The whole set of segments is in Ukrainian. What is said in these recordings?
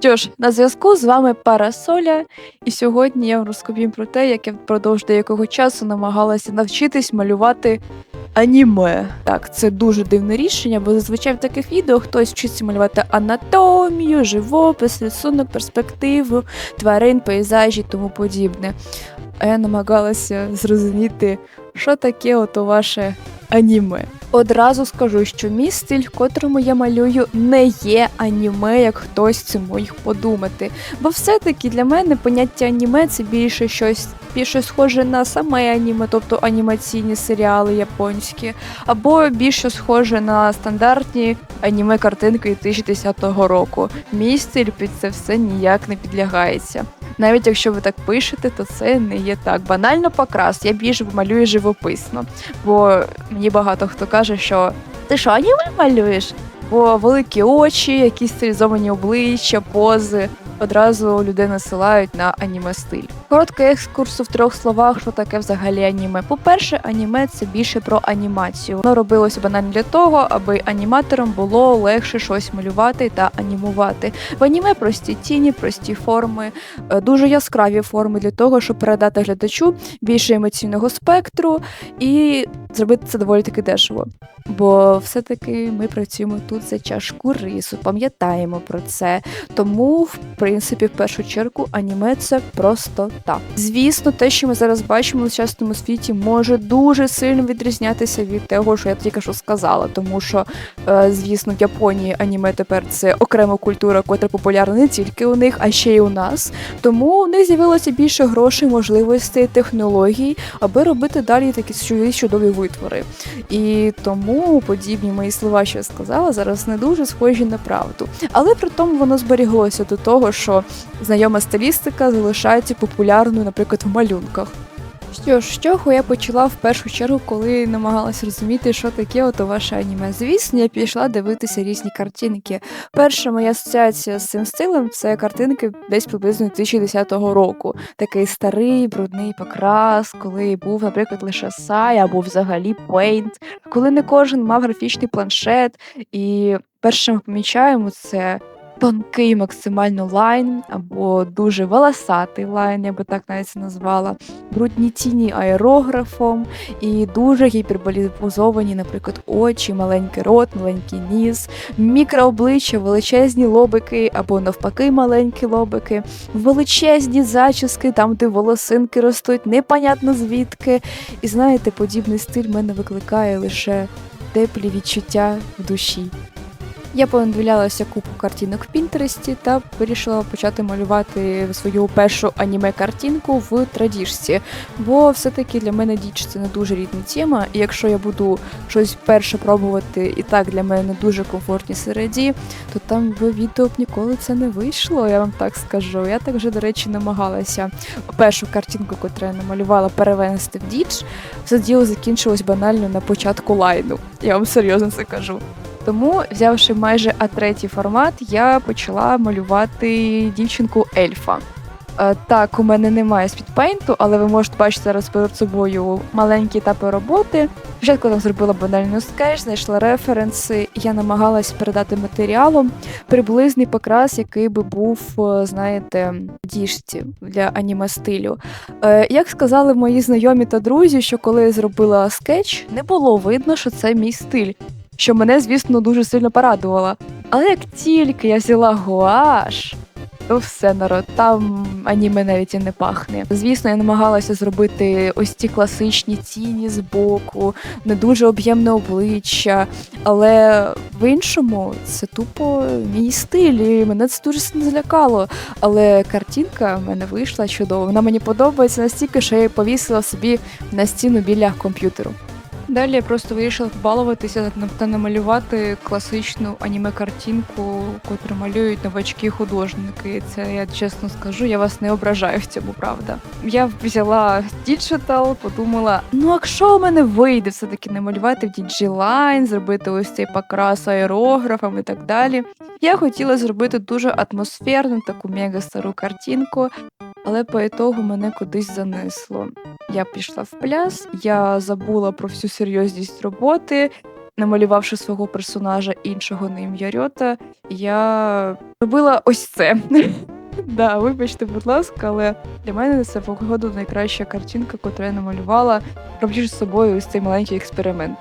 Що ж, на зв'язку з вами Парасоля, і сьогодні я вам розповім про те, як я впродовж деякого часу намагалася навчитись малювати аніме. Так, це дуже дивне рішення, бо зазвичай в таких відео хтось вчиться малювати анатомію, живопис, рисунок, перспективу, тварин, пейзажі тому подібне. А я намагалася зрозуміти, що таке ото ваше аніме. Одразу скажу, що мій стиль, котрому я малюю, не є аніме, як хтось це міг подумати. Бо все-таки для мене поняття аніме це більше щось більше схоже на саме аніме, тобто анімаційні серіали японські, або більше схоже на стандартні аніме-картинки 2010 року. Мій стиль під це все ніяк не підлягається. Навіть якщо ви так пишете, то це не є так. Банально покрас, я більше малюю живописно, бо мені багато хто каже, що ти що, аніме малюєш? Бо великі очі, якісь стилізовані обличчя, пози одразу людей насилають на аніме стиль. Короткий екскурс в трьох словах, що таке взагалі аніме. По-перше, аніме це більше про анімацію. Воно робилося банально для того, аби аніматорам було легше щось малювати та анімувати. В аніме прості тіні, прості форми, е, дуже яскраві форми для того, щоб передати глядачу більше емоційного спектру і зробити це доволі таки дешево. Бо все-таки ми працюємо тут за чашку рису, пам'ятаємо про це. Тому, в принципі, в першу чергу, аніме це просто так. Звісно, те, що ми зараз бачимо в сучасному світі, може дуже сильно відрізнятися від того, що я тільки що сказала. Тому що, е, звісно, в Японії аніме тепер це окрема культура, котра популярна не тільки у них, а ще й у нас. Тому у них з'явилося більше грошей, можливостей, технологій, аби робити далі такі чудові витвори. І тому подібні мої слова, що я сказала, зараз не дуже схожі на правду. Але при тому воно зберіглося до того, що знайома стилістика залишається популярною, наприклад, в малюнках. Що ж, з чого я почала в першу чергу, коли намагалася розуміти, що таке ото ваше аніме. Звісно, я пішла дивитися різні картинки. Перша моя асоціація з цим стилем це картинки десь приблизно 2010 року. Такий старий, брудний покрас, коли був, наприклад, лише Сай або взагалі Paint, коли не кожен мав графічний планшет. І ми помічаємо, це тонкий максимально лайн, або дуже волосатий лайн, я би так навіть це назвала, брудні тіні аерографом і дуже гіперболізовані, наприклад, очі, маленький рот, маленький ніс, мікрообличчя, величезні лобики, або навпаки, маленькі лобики, величезні зачіски, там, де волосинки ростуть, непонятно звідки. І знаєте, подібний стиль мене викликає лише теплі відчуття в душі. Я понадивлялася купу картинок в Пінтересті та вирішила почати малювати свою першу аніме-картинку в традіжці. Бо все-таки для мене діч це не дуже рідна тема. І якщо я буду щось перше пробувати і так для мене не дуже комфортні середі, то там в відео б ніколи це не вийшло, я вам так скажу. Я так вже, до речі, намагалася першу картинку, яку я намалювала, перевести в діч. Все діло закінчилось банально на початку лайну. Я вам серйозно це кажу. Тому, взявши майже А3 формат, я почала малювати дівчинку ельфа. Е, Так, у мене немає спідпейнту, але ви можете бачити зараз перед собою маленькі етапи роботи. Спочатку там зробила банальну скетч, знайшла референси. Я намагалась передати матеріалом приблизний покрас, який би був, е, знаєте, діжці для аніме стилю. Е, Як сказали мої знайомі та друзі, що коли я зробила скетч, не було видно, що це мій стиль що мене, звісно, дуже сильно порадувало. Але як тільки я взяла гуаш, то все народ, там аніме навіть і не пахне. Звісно, я намагалася зробити ось ці класичні тіні з боку, не дуже об'ємне обличчя, але в іншому це тупо мій стиль, і мене це дуже сильно злякало. Але картинка в мене вийшла чудово. Вона мені подобається настільки, що я її повісила собі на стіну біля комп'ютеру. Далі я просто вирішила побалуватися та намалювати класичну аніме-картинку, котру малюють новачки художники. Це я чесно скажу, я вас не ображаю в цьому, правда. Я взяла діджитал, подумала: ну якщо у мене вийде все-таки намалювати в діджілайн, зробити ось цей покрас аерографом і так далі. Я хотіла зробити дуже атмосферну таку мега стару картинку, але по ітогу мене кудись занесло. Я пішла в пляс, я забула про всю серйозність роботи. намалювавши свого персонажа іншого на ім'я Рьота, я робила ось це. Да, вибачте, будь ласка, але для мене це походу найкраща картинка, яку я намалювала, роблячи з собою ось цей маленький експеримент.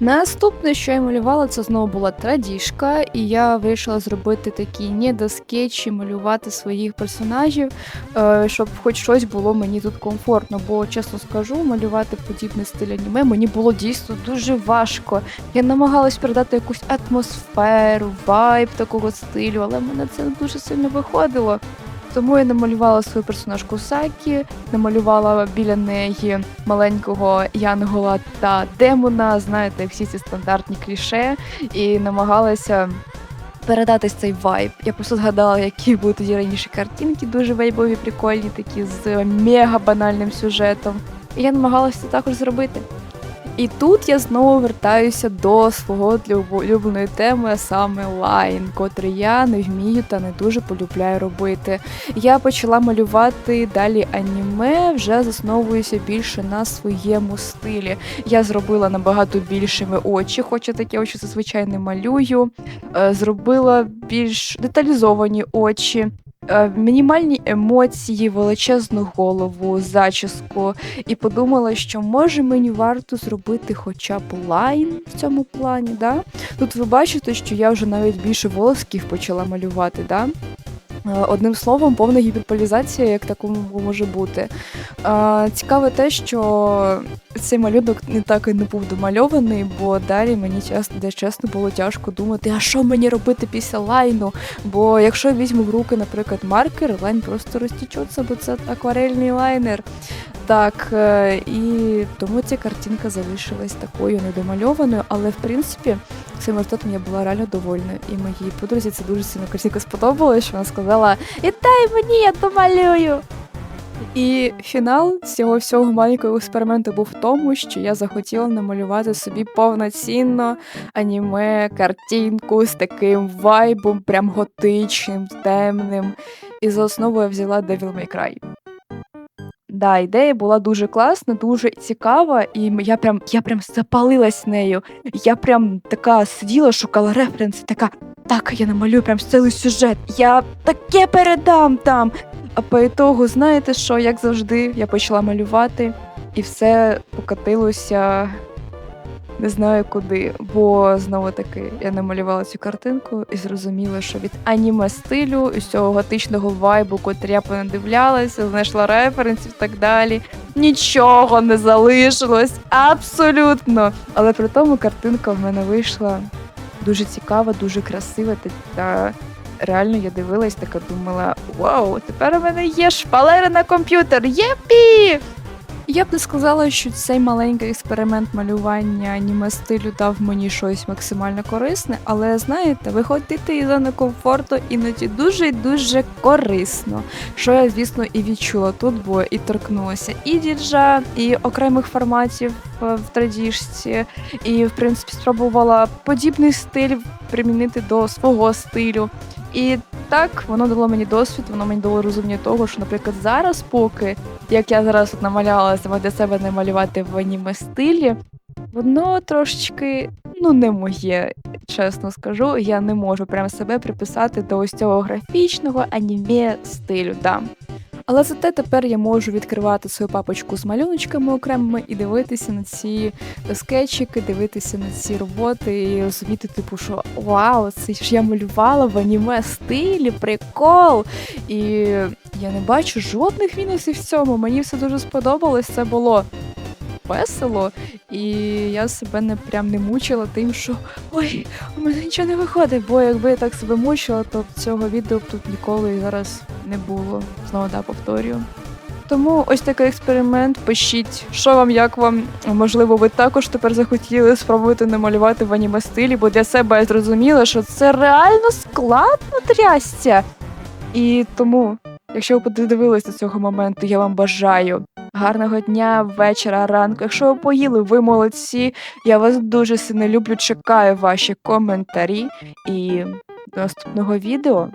Наступне, що я малювала, це знову була традіжка, і я вирішила зробити такі недоскетчі, малювати своїх персонажів, е, щоб хоч щось було мені тут комфортно. Бо, чесно скажу, малювати подібний стиль аніме мені було дійсно дуже важко. Я намагалась передати якусь атмосферу, вайб такого стилю, але мене це дуже сильно виходило. Тому я намалювала свою персонажку Сакі, намалювала біля неї маленького янгола та демона, знаєте, всі ці стандартні кліше, і намагалася передати цей вайб. Я просто згадала, які були тоді раніше картинки, дуже вайбові, прикольні, такі з мега банальним сюжетом. І я намагалася це також зробити. І тут я знову вертаюся до свого улюбленої теми, саме лайн, котрий я не вмію та не дуже полюбляю робити. Я почала малювати далі аніме, вже засновуюся більше на своєму стилі. Я зробила набагато більшими очі, хоча такі очі зазвичай не малюю. Е, Зробила більш деталізовані очі. Е, Мінімальні емоції, величезну голову, зачіску, і подумала, що може мені варто зробити хоча б лайн в цьому плані. Да? Тут ви бачите, що я вже навіть більше волосків почала малювати. Да? Е, Одним словом, повна гіперполізація, як такому може бути. Е, Цікаве те, що цей малюнок не так і не був домальований, бо далі мені чесно, де чесно було тяжко думати, а що мені робити після лайну? Бо якщо візьму в руки, наприклад, маркер, лайн просто розтічеться, бо це акварельний лайнер. Так, е, і тому ця картинка залишилась такою недомальованою, але в принципі цим результатом я була реально довольна. І моїй подрузі це дуже сильно картинка сподобалась, що вона сказала: І дай мені, я домалюю. І фінал цього всього маленького експерименту був в тому, що я захотіла намалювати собі повноцінно аніме картинку з таким вайбом, прям готичним, темним. І за основу я взяла Devil May Cry. Да, ідея була дуже класна, дуже цікава, і я прям, я прям запалилась нею. Я прям така сиділа, шукала референси, така, так, я намалюю прям цілий сюжет, я таке передам там. А по ітогу, знаєте що, як завжди, я почала малювати, і все покатилося не знаю куди. Бо знову таки я намалювала цю картинку і зрозуміла, що від аніме стилю, цього готичного вайбу, котрий я понадивлялася, знайшла референсів і так далі. Нічого не залишилось, абсолютно. Але при тому картинка в мене вийшла дуже цікава, дуже красива та реально я дивилась, така думала: вау, тепер у мене є шпалери на комп'ютер. Єпі! Я б не сказала, що цей маленький експеримент малювання аніме стилю дав мені щось максимально корисне, але знаєте, виходити із зони комфорту іноді дуже дуже корисно. Що я, звісно, і відчула тут, бо і торкнулася і діджа, і окремих форматів е, в традіжці, і в принципі спробувала подібний стиль примінити до свого стилю. І так, воно дало мені досвід, воно мені дало розуміння того, що, наприклад, зараз, поки як я зараз от намаляла саме для себе не малювати в аніме стилі, воно трошечки ну не моє, чесно скажу. Я не можу прямо себе приписати до ось цього графічного аніме стилю. Да. Але зате тепер я можу відкривати свою папочку з малюночками окремими і дивитися на ці скетчики, дивитися на ці роботи і розуміти, типу, що вау, це ж я малювала в аніме стилі, прикол. І я не бачу жодних мінусів в цьому. Мені все дуже сподобалось. Це було весело, і я себе не прям не мучила тим, що ой, у мене нічого не виходить. Бо якби я так себе мучила, то цього відео б тут ніколи і зараз не було. Знову да, повторюю. Тому ось такий експеримент. Пишіть, що вам, як вам. Можливо, ви також тепер захотіли спробувати намалювати в аніме стилі, бо для себе я зрозуміла, що це реально складно трясця. І тому, якщо ви подивилися до цього моменту, я вам бажаю гарного дня, вечора, ранку. Якщо ви поїли, ви молодці. Я вас дуже сильно люблю. Чекаю ваші коментарі і до наступного відео.